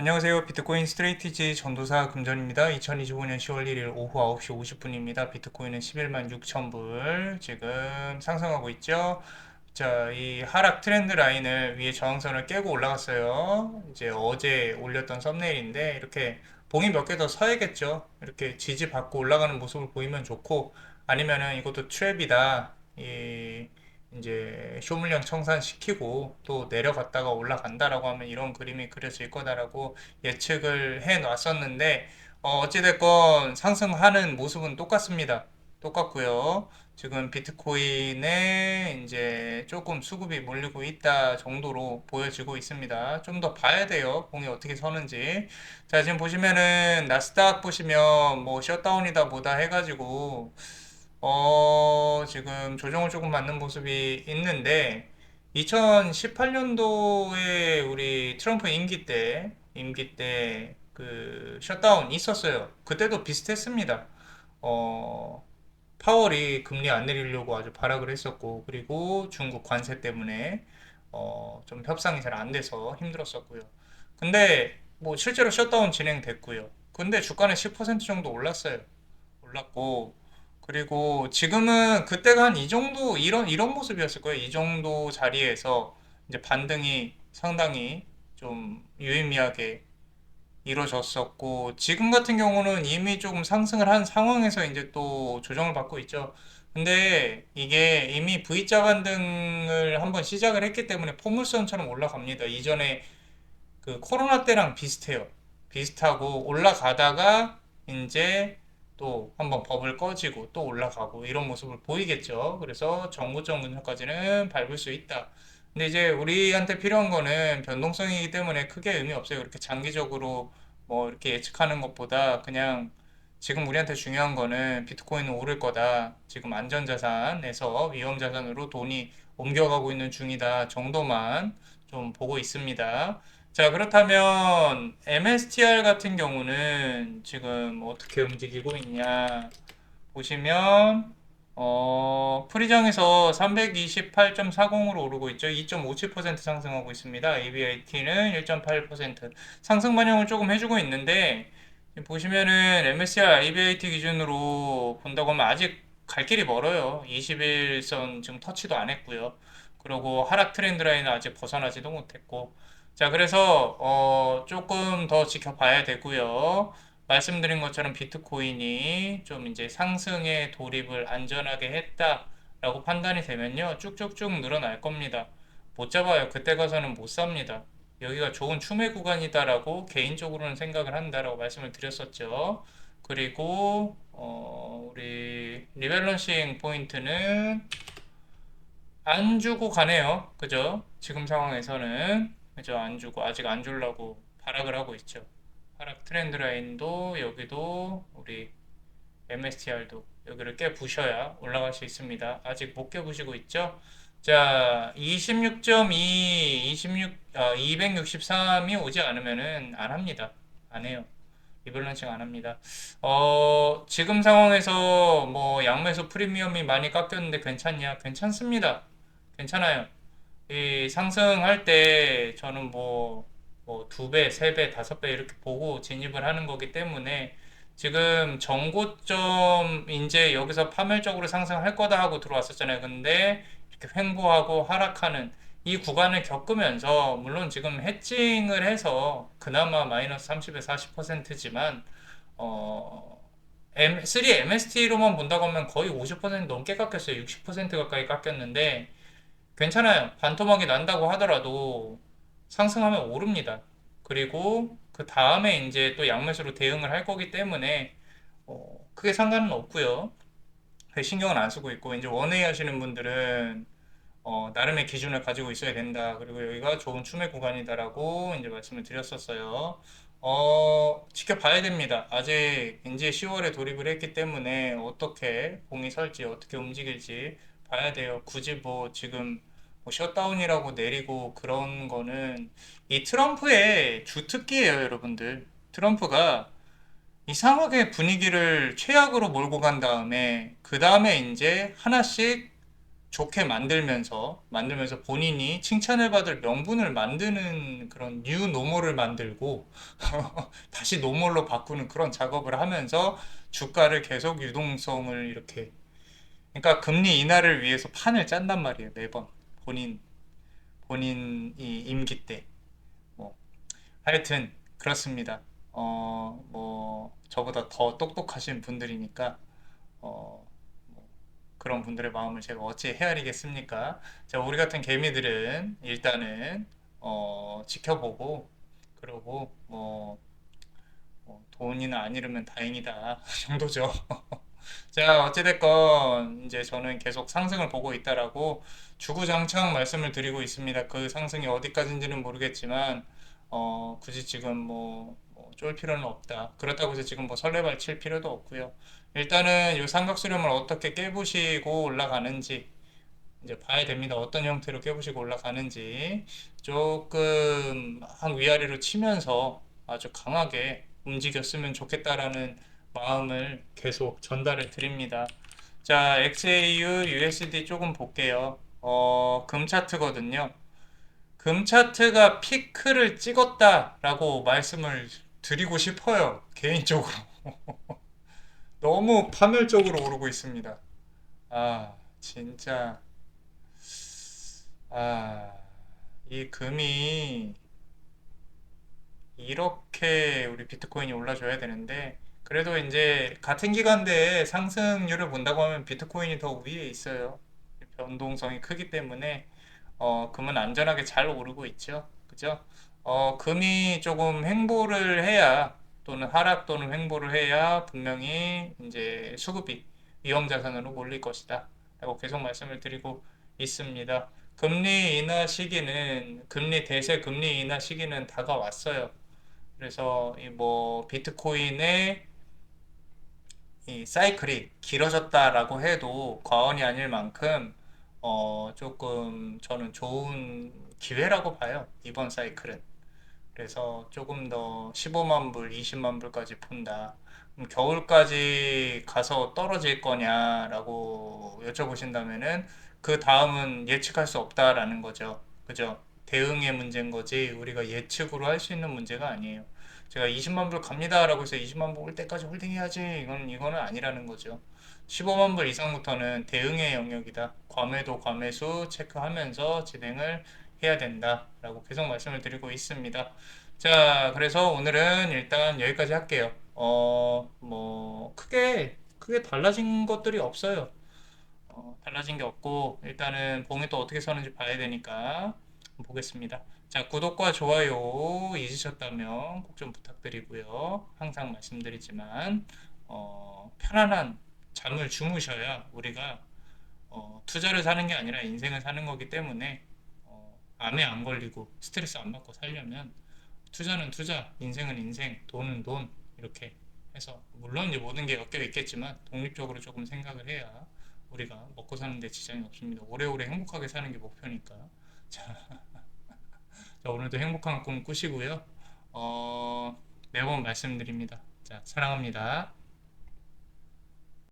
안녕하세요. 비트코인 스트레이티지 전도사 금전입니다. 2025년 10월 1일 오후 9시 50분입니다. 비트코인은 11만 6천 불 지금 상승하고 있죠. 자, 이 하락 트렌드 라인을 위에 저항선을 깨고 올라갔어요. 이제 어제 올렸던 썸네일인데 이렇게 봉이 몇 개 더 서야겠죠. 이렇게 지지 받고 올라가는 모습을 보이면 좋고 아니면은 이것도 트랩이다. 이 이제 쇼물량 청산시키고 또 내려갔다가 올라간다라고 하면 이런 그림이 그려질 거다라고 예측을 해 놨었는데 어, 어찌됐건 상승하는 모습은 똑같습니다. 똑같고요. 지금 비트코인에 이제 조금 수급이 몰리고 있다 정도로 보여지고 있습니다. 좀 더 봐야 돼요. 공이 어떻게 서는지. 자, 지금 보시면은 나스닥 보시면 뭐 셧다운이다 뭐다 해가지고 어, 지금 조정을 조금 받는 모습이 있는데, 2018년도에 우리 트럼프 임기 때, 임기 때 그 셧다운 있었어요. 그때도 비슷했습니다. 어, 파월이 금리 안 내리려고 아주 발악을 했었고, 그리고 중국 관세 때문에 어, 좀 협상이 잘 안 돼서 힘들었었고요. 근데 뭐 실제로 셧다운 진행됐고요. 근데 주가는 10% 정도 올랐어요. 올랐고, 그리고 지금은 그때가 한 이 정도 이런 이런 모습이었을 거예요. 이 정도 자리에서 이제 반등이 상당히 좀 유의미하게 이루어졌었고 지금 같은 경우는 이미 조금 상승을 한 상황에서 이제 또 조정을 받고 있죠. 근데 이게 이미 V자 반등을 한번 시작을 했기 때문에 포물선처럼 올라갑니다. 이전에 그 코로나 때랑 비슷해요. 비슷하고 올라가다가 이제 또 한번 버블 꺼지고 또 올라가고 이런 모습을 보이겠죠. 그래서 정고점 근처까지는 밟을 수 있다. 근데 이제 우리한테 필요한 거는 변동성이기 때문에 크게 의미 없어요. 이렇게 장기적으로 뭐 이렇게 예측하는 것보다 그냥 지금 우리한테 중요한 거는 비트코인은 오를 거다. 지금 안전자산에서 위험자산으로 돈이 옮겨가고 있는 중이다 정도만 좀 보고 있습니다. 자, 그렇다면 MSTR 같은 경우는 지금 어떻게 움직이고 있냐 보시면 어, 프리장에서 328.40으로 오르고 있죠. 2.57% 상승하고 있습니다. ABIT는 1.8% 상승 반영을 조금 해주고 있는데 보시면은 MSCI ABIT 기준으로 본다고 하면 아직 갈 길이 멀어요. 21선 지금 터치도 안 했고요. 그리고 하락 트렌드 라인은 아직 벗어나지도 못했고 자, 그래서 어, 조금 더 지켜봐야 되고요. 말씀드린 것처럼 비트코인이 좀 이제 상승에 돌입을 안전하게 했다라고 판단이 되면요. 쭉쭉쭉 늘어날 겁니다. 못 잡아요. 그때 가서는 못 삽니다. 여기가 좋은 추매 구간이다라고 개인적으로는 생각을 한다라고 말씀을 드렸었죠. 그리고 어, 우리 리밸런싱 포인트는 안 주고 가네요. 그죠? 지금 상황에서는 그죠? 안 주고 아직 안 주려고 발악을 하고 있죠. 하락 트렌드 라인도 여기도 우리 MSTR도 여기를 깨 부셔야 올라갈 수 있습니다. 아직 못 깨 부시고 있죠? 자, 26.2, 26, 아, 263이 오지 않으면은 안 합니다. 안 해요. 리밸런싱 안 합니다. 어, 지금 상황에서 뭐 양매수 프리미엄이 많이 깎였는데 괜찮냐? 괜찮습니다. 괜찮아요. 이 상승할 때 저는 뭐, 뭐두 배, 세 배, 다섯 배 이렇게 보고 진입을 하는 거기 때문에 지금 정고점 이제 여기서 파멸적으로 상승할 거다 하고 들어왔었잖아요. 근데 이렇게 횡보하고 하락하는 이 구간을 겪으면서 물론 지금 해칭을 해서 그나마 마이너스 30에서 40%지만 어 M, 3 MST로만 본다고 하면 거의 50% 넘게 깎였어요. 60% 가까이 깎였는데 괜찮아요. 반토막이 난다고 하더라도 상승하면 오릅니다. 그리고 그 다음에 이제 또 양매수로 대응을 할 거기 때문에 어, 크게 상관은 없고요. 신경은 안 쓰고 있고 이제 원웨이 하시는 분들은 어, 나름의 기준을 가지고 있어야 된다. 그리고 여기가 좋은 추매 구간이다라고 이제 말씀을 드렸었어요. 어, 지켜봐야 됩니다. 아직 이제 10월에 돌입을 했기 때문에 어떻게 공이 설지, 어떻게 움직일지 봐야 돼요. 굳이 뭐 지금 뭐 셧다운이라고 내리고 그런 거는 이 트럼프의 주특기예요, 여러분들. 트럼프가 이상하게 분위기를 최악으로 몰고 간 다음에 그 다음에 이제 하나씩 좋게 만들면서 만들면서 본인이 칭찬을 받을 명분을 만드는 그런 뉴 노멀을 만들고 다시 노멀로 바꾸는 그런 작업을 하면서 주가를 계속 유동성을 이렇게 그러니까 금리 인하를 위해서 판을 짠단 말이에요 매번 본인 본인 이 임기 때 뭐 하여튼 그렇습니다 어 뭐 저보다 더 똑똑하신 분들이니까 어 그런 분들의 마음을 제가 어찌 헤아리겠습니까? 자, 우리 같은 개미들은 일단은 어, 지켜보고 그러고 뭐, 뭐 돈이나 안 잃으면 다행이다 정도죠. 자, 어찌됐건 이제 저는 계속 상승을 보고 있다라고 주구장창 말씀을 드리고 있습니다. 그 상승이 어디까지인지는 모르겠지만 어, 굳이 지금 뭐, 뭐 쫄 필요는 없다. 그렇다고 해서 지금 뭐 설레발 칠 필요도 없고요. 일단은 이 삼각수렴을 어떻게 깨부시고 올라가는지 이제 봐야 됩니다. 어떤 형태로 깨부시고 올라가는지 조금 한 위아래로 치면서 아주 강하게 움직였으면 좋겠다라는 마음을 계속 전달을 드립니다. 자, XAU, USD 조금 볼게요. 어, 금 차트거든요. 금 차트가 피크를 찍었다라고 말씀을 드리고 싶어요. 개인적으로. 너무 파멸적으로 오르고 있습니다. 아, 진짜. 아, 이 금이 이렇게 우리 비트코인이 올라줘야 되는데, 그래도 이제 같은 기간대에 상승률을 본다고 하면 비트코인이 더 위에 있어요. 변동성이 크기 때문에, 어, 금은 안전하게 잘 오르고 있죠. 그죠? 어, 금이 조금 횡보를 해야 또는 하락 또는 횡보를 해야 분명히 이제 수급이 위험 자산으로 몰릴 것이다. 라고 계속 말씀을 드리고 있습니다. 금리 인하 시기는 금리 대세 금리 인하 시기는 다가왔어요. 그래서 이 뭐 비트코인의 이 사이클이 길어졌다라고 해도 과언이 아닐 만큼 어 조금 저는 좋은 기회라고 봐요. 이번 사이클은. 그래서 조금 더 15만 불, 20만 불까지 푼다. 겨울까지 가서 떨어질 거냐라고 여쭤보신다면은 그 다음은 예측할 수 없다라는 거죠. 그죠? 대응의 문제인 거지 우리가 예측으로 할 수 있는 문제가 아니에요. 제가 20만 불 갑니다라고 해서 20만 불 올 때까지 홀딩해야지 이건 이거는 아니라는 거죠. 15만 불 이상부터는 대응의 영역이다. 과매도 과매수 체크하면서 진행을 해야 된다라고 계속 말씀을 드리고 있습니다. 자, 그래서 오늘은 일단 여기까지 할게요. 어, 뭐 크게 크게 달라진 것들이 없어요. 어, 달라진 게 없고 일단은 봉이 또 어떻게 서는지 봐야 되니까 보겠습니다. 자, 구독과 좋아요 잊으셨다면 꼭 좀 부탁드리고요. 항상 말씀드리지만 어, 편안한 잠을 주무셔야 우리가 어, 투자를 사는 게 아니라 인생을 사는 거기 때문에 암에 안 걸리고 스트레스 안 받고 살려면 투자는 투자, 인생은 인생, 돈은 돈 이렇게 해서 물론 이제 모든 게 엮여 있겠지만 독립적으로 조금 생각을 해야 우리가 먹고 사는 데 지장이 없습니다. 오래오래 행복하게 사는 게 목표니까. 자, 자 오늘도 행복한 꿈 꾸시고요. 어, 매번 말씀드립니다. 자, 사랑합니다.